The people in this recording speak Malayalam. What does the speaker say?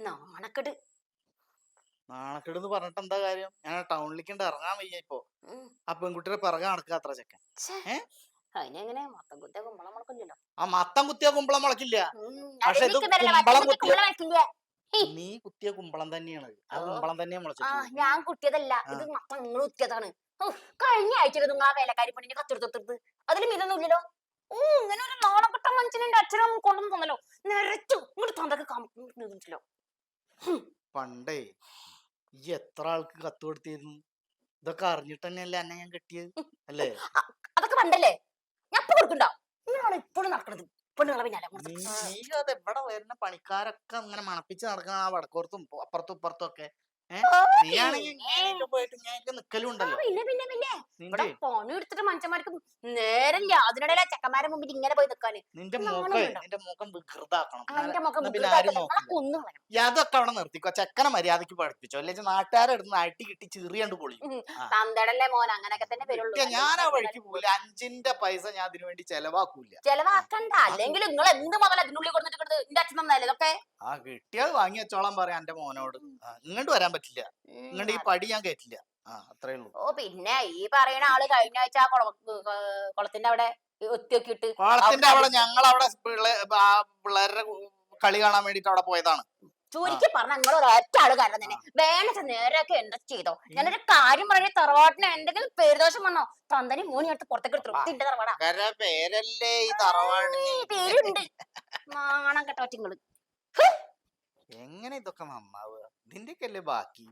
നാണക്കെട്. എന്ന് പറഞ്ഞിട്ട് എന്താ കാര്യം? ഞാൻ ടൗണിലേക്ക് ഇറങ്ങാൻ വയ്യ ഇപ്പൊ. ആ പെൺകുട്ടിയുടെ പിറകെ നടക്കുക അത്ര ചെക്കൻ? അതിനെങ്ങനെ മൊത്തം കുത്തിയ കുമ്പളം മുളക്കില്ലല്ലോ ആ മത്തം കുത്തിയ കുമ്പളം മുളക്കില്ല. പക്ഷെ ഇത് കുമ്പളം കുത്തിയ- നീ കുത്തിയ കുമ്പളം തന്നെയാണ്. ആ. കുമ്പളം തന്നെ ആ ഞാൻ കുത്തിയതല്ല. ഇത് മത്തം നിങ്ങൾ കുത്തിയതാണ്. കഴിഞ്ഞ ആഴ്ച നിങ്ങൾ ആ വേലക്കാരി പെണ്ണിനെ കത്തെടുത്തെടുത്ത് അതിലും ഇതൊന്നുമില്ലല്ലോ ഓ ഇങ്ങനെ ഒരു നാണക്കെട്ട മനുഷ്യനെ അച്ഛനും കൊണ്ടു തന്നല്ലോ. നിറച്ചു. ഇങ്ങോട്ട് തന്തൊക്കെ കാണിച്ചല്ലോ പണ്ടേ ഈ എത്ര ആൾക്ക് കത്ത് കൊടുത്തിരുന്നു? ഇതൊക്കെ അറിഞ്ഞിട്ട് തന്നെയല്ലേ അന്നെ ഞാൻ കിട്ടിയത് അല്ലേ? അതൊക്കെ പണ്ടല്ലേ? ഞാൻ ഇപ്പൊ കൊടുക്കണ്ടോ. ഇങ്ങനെയാണ് ഇപ്പോഴും നടക്കണത്. പെണ്ണുങ്ങളെ പിന്നാലെ നീ അത് എവിടെ വരുന്ന? പണിക്കാരൊക്കെ അങ്ങനെ മണപ്പിച്ച് നടക്കണ ആ വടക്കോർത്തും അപ്പുറത്തും ഇപ്പുറത്തും ഒക്കെ. നീയാണെങ്കിൽ ഇങ്ങനെയൊക്കെ പോയിട്ട് ഇങ്ങനെയൊക്കെ നിക്കലും ഉണ്ടല്ലോ പിന്നെ പിന്നെ പിന്നെ. ഇവിടെ നിന്റെ പണി എടുത്തിട്ട് മനുഷ്യന്മാർക്ക് നേരല്ല. അതിനിടയിലെ ചെക്കന്മാരെ മുമ്പിൽ ഇങ്ങനെ പോയി നിന്റെ മുഖം. നിന്റെ മുഖം വികൃതാക്കണം. അതൊക്കെ അവിടെ നിർത്തിക്കോ. ചെക്കനെ മര്യാദയ്ക്ക് പഠിപ്പിച്ചോ. അല്ലെങ്കിൽ നാട്ടുകാരെ അടുത്ത് അട്ടി കിട്ടി ചെറിയണ്ട് പൊളിയും. തന്തടല്ലേ മോൻ. അങ്ങനൊക്കെ തന്നെ വരുള്ളൂ. ഞാൻ ആ വഴിക്ക് പോകില്ല അഞ്ചിന്റെ പൈസ ഞാൻ അതിനു വേണ്ടി ചെലവാക്കൂല. ചെലവാക്കണ്ട. അല്ലെങ്കിൽ നിങ്ങൾ എന്ത് മുതൽ അതിനുള്ളിൽ കൊടുത്തിട്ട് എന്റെ അച്ഛൻ നന്നായാലേ ഇതൊക്കെ ആ കിട്ടിയത് വാങ്ങി വെച്ചോളാൻ പറയാം എന്റെ മോനോട്. ഇങ്ങോട്ട് വരാൻ പറ്റില്ല. ഇങ്ങോട്ട് ഈ പടി ഞാൻ കേട്ടില്ല ആ അത്രേ ഉള്ളൂ. ഓ പിന്നെ ഈ പറയുന്ന ആൾ കഴിഞ്ഞ ആഴ്ച കുളത്തിന്റെ അവിടെ ഒത്തി കുളത്തിന്റെ അവിടെ ഞങ്ങൾ അവിടെ പിള്ളേരുടെ കളി കാണാൻ വേണ്ടിട്ട് അവിടെ പോയതാണ്. ചുരുക്കി പറഞ്ഞ നിങ്ങൾ ഒരൊറ്റ ആൾ കാരണം തന്നെ. വേണ്ട നേരൊക്കെ എന്താ ചെയ്തോ. ഞാനൊരു കാര്യം പറഞ്ഞ തറവാട്ടിന് എന്തെങ്കിലും പേരുദോഷം വന്നോ? തന്തനി മൂന്ന് എടുത്ത് പുറത്തേക്ക് തൃപ്തിന്റെ തിന്റെ തറവാടാ. പേരുണ്ട്. നാണം കേട്ടോ നിങ്ങൾ എങ്ങനെ ഇതൊക്കെ നന്നാവുക? ഇതിന്റെയൊക്കെ അല്ലേ ബാക്കി?